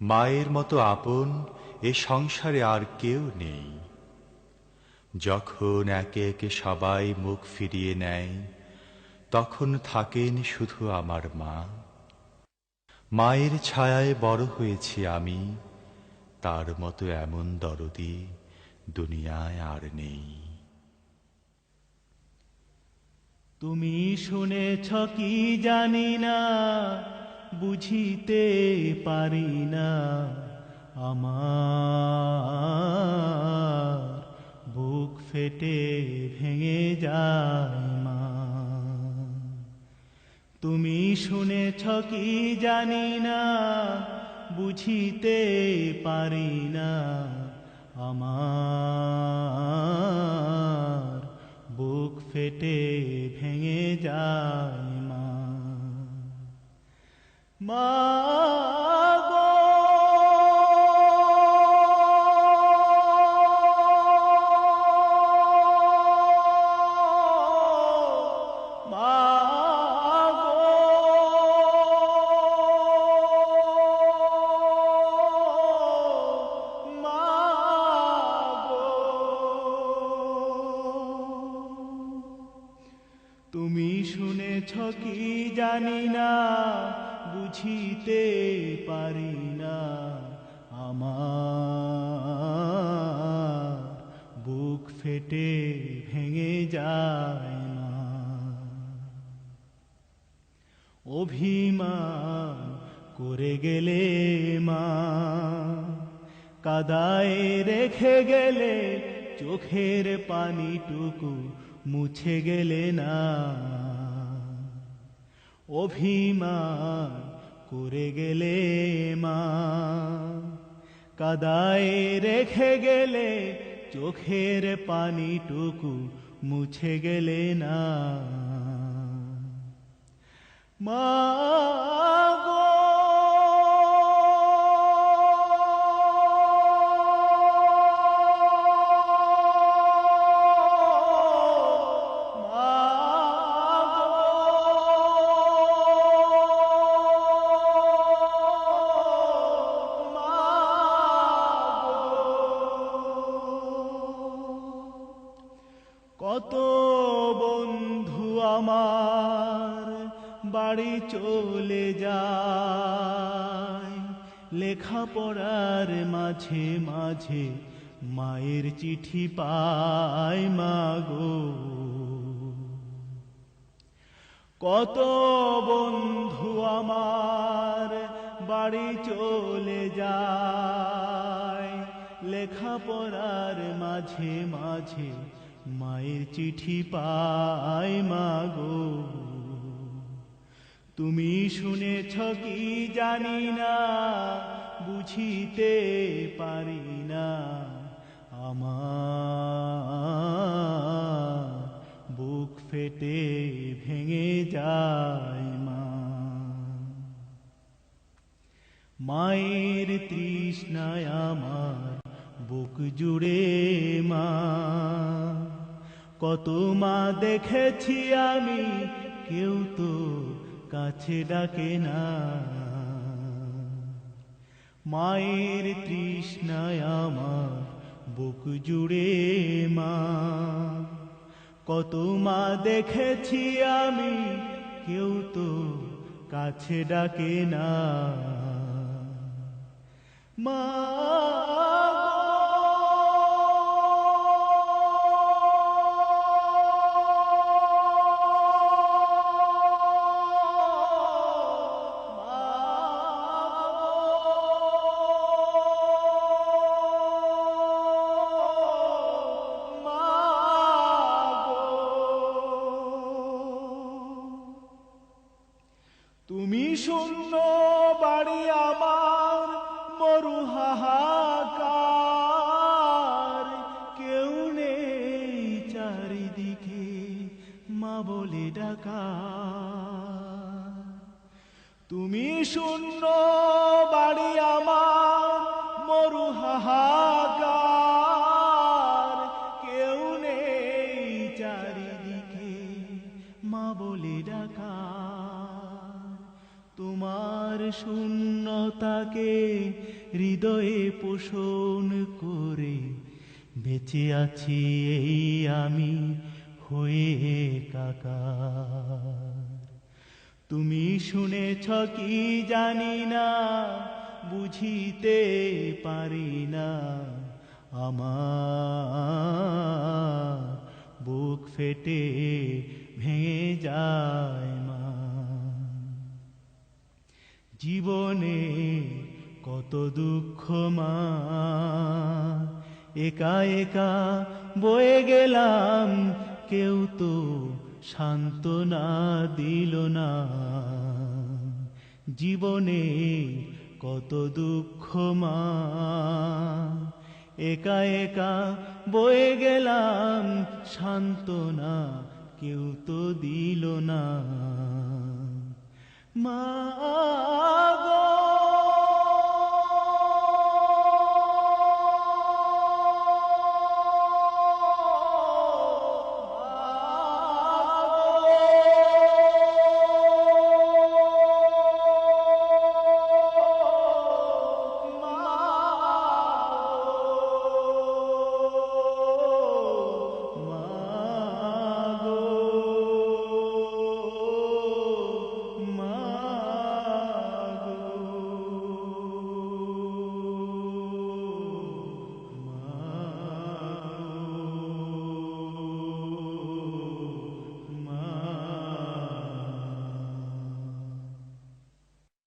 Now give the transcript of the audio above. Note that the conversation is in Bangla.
মায়ের মতো আপন এ সংসারে আর কেউ নেই। যখন একে একে সবাই মুখ ফিরিয়ে নেয়, তখন থাকেন শুধু আমার মা। মায়ের ছায়ায় বড় হয়েছি আমি, তার মতো এমন দরদি দুনিয়ায় আর নেই। তুমি শুনেছ কি জানি না বুঝিতে পারি না আমার। বুক ফেটে ভেঙে যায় মা। তুমি শুনেছ কি জানি না, বুঝিতে পারি না আমার। বুক ফেটে শুনেছ কি জানি না, বুঝিতে পারি না আমার। বুক ফেটে ভেঙে যায় না অভিমান করে গেলে মা। কাদায় রেখে গেলে চোখের পানিটুকু মুছে গেলে না। অভিমান করে গেলে মা। কাদায় রেখে গেলে চোখের পানিটুকু মুছে গেলে না। মা মা কত বন্ধু আমার, বাড়ি চলে যায়। লেখাপড়ার মাঝে মাঝে মায়ের চিঠি পায় মাগো। কত বন্ধু আমার, বাড়ি চলে যায়। লেখাপড়ার মাঝে মাঝে মায়ের চিঠি পায় মাগো। তুমি শুনেছ কি জানি না, বুঝিতে পারি না। আমার বুক ফেটে ভেঙে যায় মা। মায়ের তৃষ্ণায় আমার বুক জুড়ে মা। কত মা দেখেছি আমি, কেউ তো কাছে ডাকে না। মায়ের তৃষ্ণায় আমার বুক জুড়ে মা, কত মা দেখেছি আমি, কেউ তো কাছে ডাকে না। মা তুমি শূন্য, বাড়ি আমার মরু হাহাকার কেউ নেই চারিদিকে মা বলে ডাকা। তুমি শূন্য, বাড়ি আমার মরু শূন্যতাকে হৃদয়ে পোষণ করে, বেঁচে আছি এই আমি হয়ে কাকা। তুমি শুনেছ কি জানি না, বুঝিতে পারি না, আমার বুক ফেটে ভেঙে যায় জীবনে কত দুঃখ মা। একা একা বয়ে গেলাম, কেউ তো সান্ত্বনা দিল না। জীবনে কত দুঃখ মা। একা একা বয়ে গেলাম, সান্ত্বনা কেউ তো দিল না। মা